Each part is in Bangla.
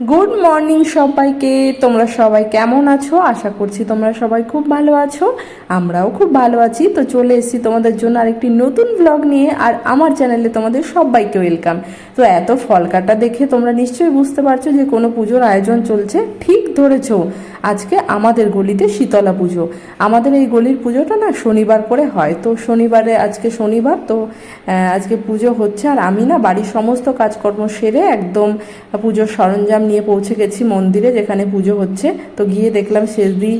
গুড মর্নিং সবাইকে। তোমরা সবাই কেমন আছো? আশা করছি তোমরা সবাই খুব ভালো আছো। আমরাও খুব ভালো আছি। তো চলে এসেছি তোমাদের জন্য আরেকটি নতুন ব্লগ নিয়ে, আর আমার চ্যানেলে তোমাদের সবাইকে ওয়েলকাম তো এত ফলকাটা দেখে তোমরা নিশ্চয়ই বুঝতে পারছ যে কোনো পুজোর আয়োজন চলছে ঠিক ধরেছো। আজকে আমাদের গলিতে শীতলা পুজো। আমাদের এই গলির পুজোটা না শনিবার করে হয়। তো শনিবারে আজকে শনিবার, তো আজকে পুজো হচ্ছে। আর আমি না বাড়ির সমস্ত কাজকর্ম সেরে একদম পুজোর সরঞ্জাম নিয়ে পৌঁছে গেছি মন্দিরে যেখানে পুজো হচ্ছে। তো গিয়ে দেখলাম শেষদি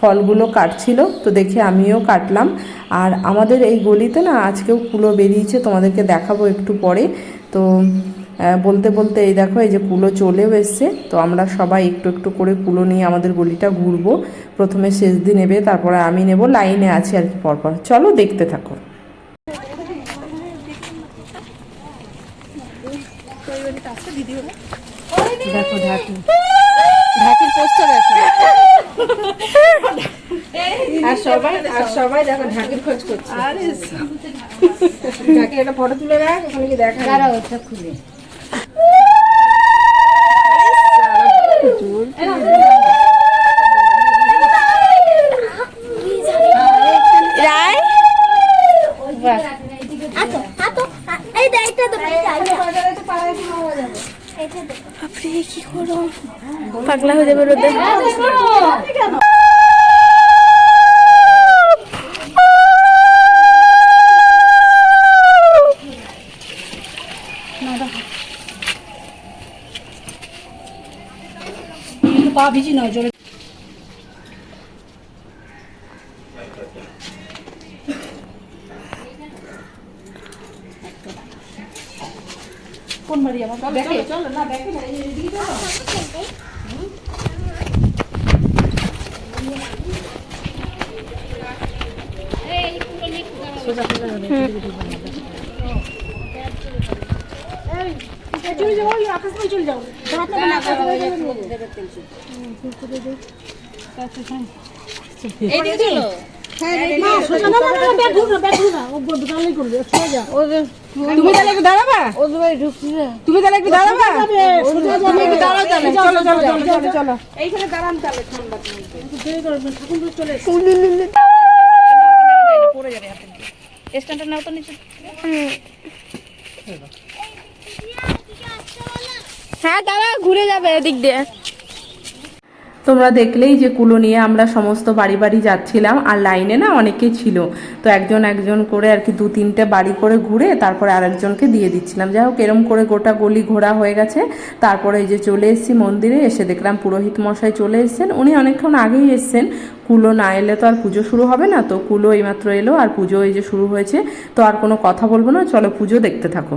ফলগুলো কাটছিল, তো দেখে আমিও কাটলাম। আর আমাদের এই গলিতে না আজকেও কুলো বেরিয়েছে, তোমাদেরকে দেখাবো একটু পরে। তো বলতে বলতে এই দেখো এই যে কুলো চলেও এসছে। তো আমরা সবাই একটু একটু করে কুলো নিয়ে আমাদের গলিটা ঘুরবো। প্রথমে শেষ দিন নেবে তারপরে আমি নেব লাইনে আছি আর কি পরপর। চলো দেখতে থাকো। দেখো ঢাকি। ঢাকির পোস্টার আছে আর সবাই আর সবাই দেখো ঢাকির খোঁজ করছে। ঢাকি একটা ফটো তুলে রাখ ওখানে কি দেখা দাঁড়াও ওটা খুলে। পাগলা হয়ে যাবে রোদে পা ভিজি নয় জোরে কোন বাড়ি আমার? দেখে। চলো না দেখে না এদিকে চলো। চলে যাও ওই আকাশ নিয়ে চলে যাও দাঁড়াতে হবে না আকাশ নিয়ে এইদিকে চলো না না না না ব্যাগ ঘুর না ব্যাগ ঘুর না ও দোকানেই করবে সোজা যা তুমি তাহলে একটু দাঁড়াবা তুমি তাহলে একটু দাঁড়াবা সোজা তুমি একটু দাঁড়াও তাহলে চলো চলো চলো চলো চলো এইখানে দাঁড়ান তাহলে ঠান্ডা ঠাকুর চলে পড়ে যাবে স্ট্যান্ডটা নাও তো নিচে হ্যাঁ দাদা ঘুরে যাবে এদিক দিয়ে। তোমরা দেখলেই যে কুলো নিয়ে আমরা সমস্ত বাড়ি বাড়ি যাচ্ছিলাম, আর লাইনে না অনেকেই ছিল। তো একজন একজন করে আর কি দু তিনটে বাড়ি করে ঘুরে তারপরে আরেকজনকে দিয়ে দিচ্ছিলাম। যাই হোক, এরম করে গোটা গলি ঘোরা হয়ে গেছে। তারপরে এই যে চলে এসেছি মন্দিরে, এসে দেখলাম পুরোহিত মশাই চলে এসেছেন। উনি অনেকক্ষণ আগেই এসেছেন। কুলো না এলে তো আর পুজো শুরু হবে না, তো কুলো এইমাত্র এলো, আর পুজো এই যে শুরু হয়েছে। তো আর কোনো কথা বলব না, চলো পুজো দেখতে থাকো।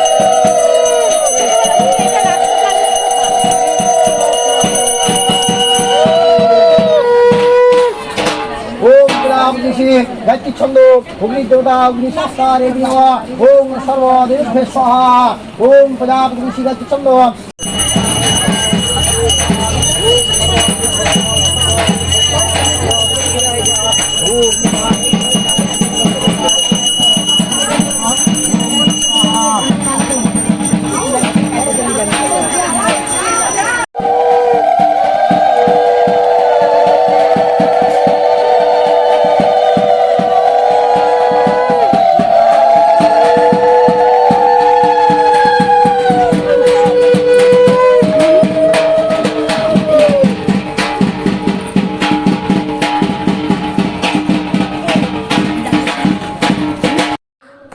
গায়ত্রী ছন্দ অগ্নি দেবতা অগ্নি শাস্ত্রে নমঃ ওম সর্বদেব স্বাহা ওম প্রজাপতি গায়ত্রী ছন্দ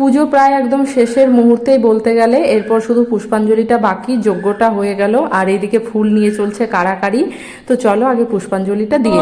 পুজো প্রায় একদম শেষের মুহূর্তেই বলতে গেলে, এরপর শুধু পুষ্পাঞ্জলিটা বাকি, যজ্ঞটা হয়ে গেল। আর এইদিকে ফুল নিয়ে চলছে কাড়াকাড়ি। তো চলো আগে পুষ্পাঞ্জলিটা দিয়ে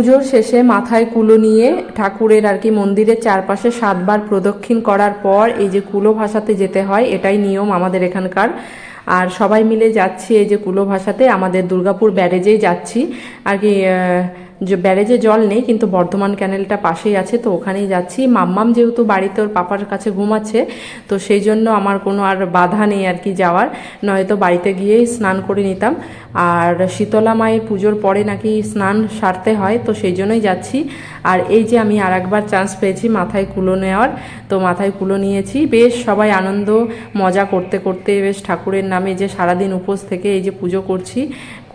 পুজোর শেষে মাথায় কুলো নিয়ে ঠাকুরের আর কি মন্দিরের চারপাশে সাতবার প্রদক্ষিণ করার পর এই যে কুলো ভাষাতে যেতে হয়, এটাই নিয়ম আমাদের এখানকার। আর সবাই মিলে যাচ্ছি এই যে কুলো ভাষাতে আমাদের দুর্গাপুর ব্যারেজেই যাচ্ছি। আর কি যে ব্যারেজে জল নেই, কিন্তু বর্ধমান ক্যানেলটা পাশেই আছে, তো ওখানেই যাচ্ছি। মাম্মাম যেহেতু বাড়িতে ওর পাপার কাছে ঘুমাচ্ছে, তো সেই জন্য আমার কোনো আর বাধা নেই আর কি যাওয়ার। নয়তো বাড়িতে গিয়েই স্নান করে নিতাম। আর শীতলা মায়ের পুজোর পরে নাকি স্নান সারতে হয়, তো সেই জন্যই যাচ্ছি। আর এই যে আমি আর একবার চান্স পেয়েছি মাথায় কুলো নেওয়ার, তো মাথায় কুলো নিয়েছি। বেশ সবাই আনন্দ, মজা করতে করতে বেশ ঠাকুরের নামে যে সারাদিন উপোস থেকে এই যে পুজো করছি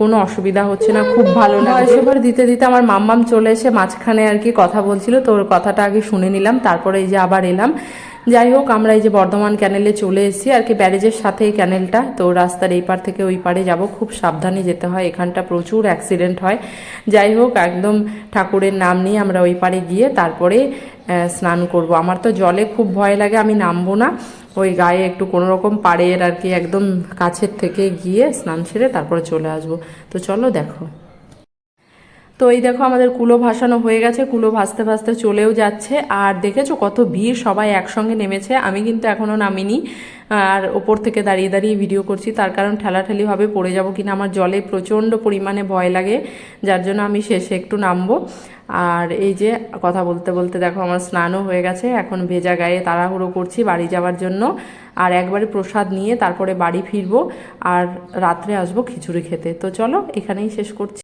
কোনো অসুবিধা হচ্ছে না, খুব ভালো লাগে এবার দিতে দিতে আমার মাম্মাম চলে এসে মাঝখানে আর কি কথা বলছিল, তো কথাটা আগে শুনে নিলাম, তারপরে এই যে আবার এলাম। যাই হোক, আমরা এই যে বর্ধমান ক্যানেলে চলে এসেছি, আর কি ব্যারেজের সাথে এই ক্যানেলটা, তো রাস্তার এই পার থেকে ওই পারে যাব, খুব সাবধানে যেতে হয়, এখানটা প্রচুর অ্যাক্সিডেন্ট হয়। যাই হোক, একদম ঠাকুরের নাম নিয়ে আমরা ওই পারে গিয়ে, তারপরে স্নান করব। আমার তো জলে খুব ভয় লাগে, আমি নামবো না। ওই গায়ে একটু কোনো রকম পাড়ের আর কি একদম কাছের থেকে গিয়ে স্নান সেরে তারপরে চলে আসব। তো চলো দেখো। তো এই দেখো আমাদের কুলো ভাসানো হয়ে গেছে, কুলো ভাসতে ভাসতে চলেও যাচ্ছে। আর দেখেছ কত ভিড়? সবাই একসঙ্গে নেমেছে। আমি কিন্তু এখনও নামিনি। আর ওপর থেকে দাঁড়িয়ে দাঁড়িয়ে ভিডিও করছি। তার কারণ ঠেলাঠেলিভাবে পড়ে যাব কিনা। আমার জলে প্রচণ্ড পরিমাণে ভয় লাগে। যার জন্য আমি শেষে একটু নামবো। আর এই যে কথা বলতে বলতে দেখো আমার স্নানও হয়ে গেছে। এখন ভেজা গায়ে তাড়াহুড়ো করছি বাড়ি যাওয়ার জন্য। আর একবারে প্রসাদ নিয়ে তারপরে বাড়ি ফিরবো। আর রাত্রে আসব খিচুড়ি খেতে। তো চলো এখানেই শেষ করছি।